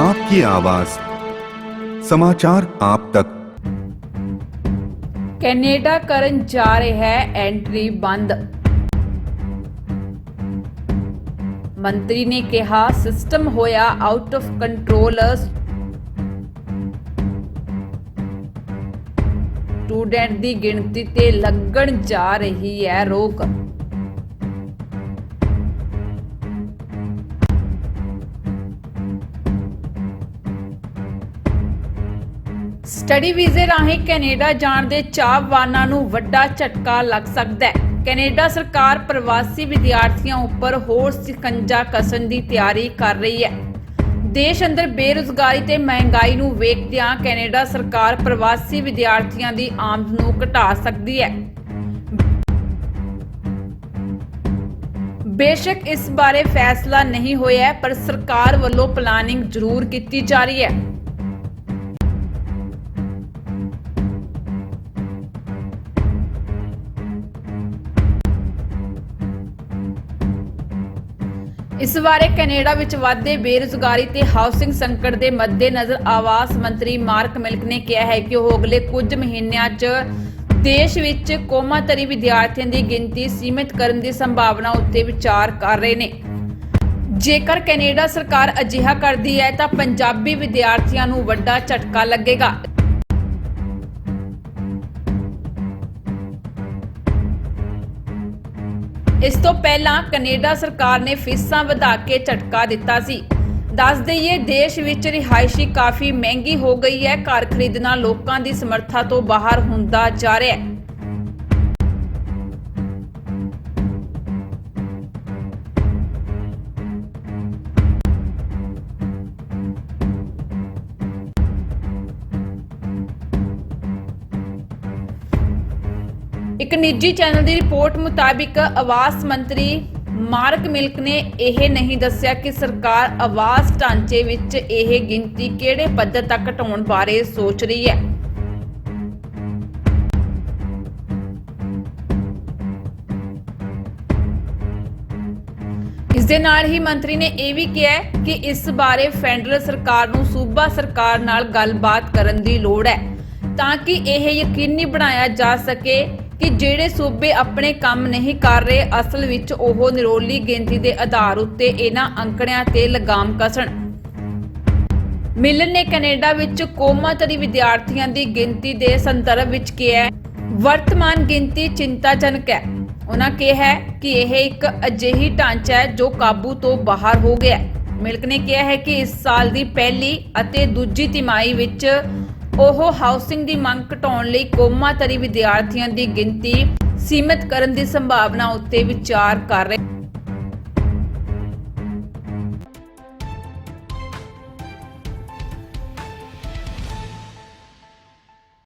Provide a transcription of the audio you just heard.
आपकी आवाज समाचार आप तक ਕੈਨੇਡਾ ਕਰਨ ਜਾ ਰਿਹਾ ਹੈ ਐਂਟਰੀ ਬੰਦ ਮੰਤਰੀ ਨੇ ਕਿਹਾ ਸਿਸਟਮ ਹੋਇਆ ਆਊਟ ਆਫ ਕੰਟਰੋਲ ਸਟੂਡੈਂਟ ਦੀ ਗਿਣਤੀ ਤੇ ਲੱਗਣ ਜਾ ਰਹੀ ਹੈ ਰੋਕ ਸਟੱਡੀ ਵੀਜ਼ੇ ਰਾਹੀਂ ਕੈਨੇਡਾ ਜਾਣ ਦੇ ਚਾਹਵਾਨਾਂ ਨੂੰ ਵੱਡਾ ਝਟਕਾ ਲੱਗ ਸਕਦਾ ਹੈ। ਕੈਨੇਡਾ ਸਰਕਾਰ ਪ੍ਰਵਾਸੀ ਵਿਦਿਆਰਥੀਆਂ ਉੱਪਰ ਹੋਰ ਸਿਕੰਜਾ ਕਸਣ ਦੀ ਤਿਆਰੀ ਕਰ ਰਹੀ ਹੈ। ਦੇਸ਼ ਅੰਦਰ ਬੇਰੁਜ਼ਗਾਰੀ ਤੇ ਮਹਿੰਗਾਈ ਨੂੰ ਵੇਖਦਿਆਂ ਕੈਨੇਡਾ ਸਰਕਾਰ ਪ੍ਰਵਾਸੀ ਵਿਦਿਆਰਥੀਆਂ ਦੀ ਆਮਦ ਨੂੰ ਘਟਾ ਸਕਦੀ ਹੈ। ਬੇਸ਼ੱਕ ਇਸ ਬਾਰੇ ਫੈਸਲਾ ਨਹੀਂ ਹੋਇਆ ਪਰ ਸਰਕਾਰ ਵੱਲੋਂ ਪਲਾਨਿੰਗ ਜ਼ਰੂਰ ਕੀਤੀ ਜਾ ਰਹੀ ਹੈ। ਇਸ ਬਾਰੇ ਕੈਨੇਡਾ ਵਿੱਚ ਵਾਧੇ ਬੇਰੁਜ਼ਗਾਰੀ ਤੇ ਹਾਊਸਿੰਗ ਸੰਕਟ ਦੇ ਮੱਦੇਨਜ਼ਰ ਆਵਾਸ ਮੰਤਰੀ ਮਾਰਕ ਮਿਲਕ ਨੇ ਕਿਹਾ ਹੈ ਕਿ ਉਹ ਅਗਲੇ ਕੁਝ ਮਹੀਨਿਆਂ 'ਚ ਦੇਸ਼ ਵਿੱਚ ਕੌਮਾਂਤਰੀ ਵਿਦਿਆਰਥੀਆਂ ਦੀ ਗਿਣਤੀ ਸੀਮਿਤ ਕਰਨ ਦੀ ਸੰਭਾਵਨਾ ਉੱਤੇ ਵਿਚਾਰ ਕਰ ਰਹੇ ਨੇ। ਜੇਕਰ ਕੈਨੇਡਾ ਸਰਕਾਰ ਅਜਿਹਾ ਕਰਦੀ ਹੈ ਤਾਂ ਪੰਜਾਬੀ ਵਿਦਿਆਰਥੀਆਂ ਨੂੰ ਵੱਡਾ ਝਟਕਾ ਲੱਗੇਗਾ। ਇਸ ਤੋਂ ਪਹਿਲਾਂ ਕੈਨੇਡਾ ਸਰਕਾਰ ਨੇ ਫੀਸਾਂ ਵਧਾ ਕੇ ਝਟਕਾ ਦਿੱਤਾ ਸੀ। ਦੱਸ ਦਈਏ, ਦੇਸ਼ ਵਿੱਚ ਰਿਹਾਇਸ਼ੀ ਕਾਫੀ ਮਹਿੰਗੀ ਹੋ ਗਈ ਹੈ। ਘਰ ਖਰੀਦਣਾ ਲੋਕਾਂ ਦੀ ਸਮਰੱਥਾ ਤੋਂ ਬਾਹਰ ਹੁੰਦਾ ਜਾ ਰਿਹਾ ਹੈ। ਇੱਕ ਨਿੱਜੀ ਚੈਨਲ ਦੀ ਰਿਪੋਰਟ ਮੁਤਾਬਿਕ ਆਵਾਸ ਮੰਤਰੀ ਮਾਰਕ ਮਿਲਕ ਨੇ ਇਹ ਨਹੀਂ ਦੱਸਿਆ ਕਿ ਸਰਕਾਰ ਆਵਾਸ ਢਾਂਚੇ ਵਿੱਚ ਇਹ ਗਿਣਤੀ ਕਿਹੜੇ ਪੱਧਰ ਤੱਕ ਘਟਾਉਣ ਬਾਰੇ ਸੋਚ ਰਹੀ ਹੈ। ਇਸ ਦੇ ਨਾਲ ਹੀ ਮੰਤਰੀ ਨੇ ਇਹ ਵੀ ਕਿਹਾ ਕਿ ਇਸ ਬਾਰੇ ਫੈਡਰਲ ਸਰਕਾਰ ਨੂੰ ਸੂਬਾ ਸਰਕਾਰ ਨਾਲ ਗੱਲਬਾਤ ਕਰਨ ਦੀ ਲੋੜ ਹੈ ਤਾਂ ਕਿ ਇਹ ਯਕੀਨੀ ਬਣਾਇਆ ਜਾ ਸਕੇ ਕਿ ਜਿਹੜੇ ਸੂਬੇ ਆਪਣੇ ਕੰਮ ਨਹੀਂ ਕਰ ਰਹੇ, ਅਸਲ ਵਿੱਚ ਉਹ ਨਿਰੋਲੀ ਗਿਣਤੀ ਦੇ ਆਧਾਰ ਉੱਤੇ ਇਹਨਾਂ ਅੰਕੜਿਆਂ ਤੇ ਲਗਾਮ ਕਸਣ। ਮਿਲਨ ਨੇ ਕੈਨੇਡਾ ਵਿੱਚ ਕੋਮਾਤਰੀ ਵਿਦਿਆਰਥੀਆਂ ਦੀ ਗਿਣਤੀ ਦੇ ਸੰਦਰਭ ਵਿੱਚ ਕਿਹਾ ਵਰਤਮਾਨ ਗਿਣਤੀ ਚਿੰਤਾਜਨਕ ਹੈ। ਉਹਨਾਂ ਕਿਹਾ ਕਿ ਇਹ ਇੱਕ ਅਜਿਹੀ ਢਾਂਚਾ ਹੈ ਜੋ ਕਾਬੂ ਤੋਂ ਬਾਹਰ ਹੋ ਗਿਆ ਹੈ। ਮਿਲਕ ਨੇ ਕਿਹਾ ਹੈ ਕਿ ਇਸ ਸਾਲ ਦੀ ਪਹਿਲੀ ਅਤੇ ਦੂਜੀ ਤਿਮਾਹੀ ਵਿੱਚ ਉਹ ਹਾਊਸਿੰਗ ਦੀ ਮੰਗ ਘਟਾਉਣ ਲਈ ਕੋਮਾਤਰੀ ਵਿਦਿਆਰਥੀਆਂ ਦੀ ਗਿਣਤੀ ਸੀਮਿਤ ਕਰਨ ਦੀ ਸੰਭਾਵਨਾ ਉੱਤੇ ਵਿਚਾਰ ਕਰ ਰਹੇ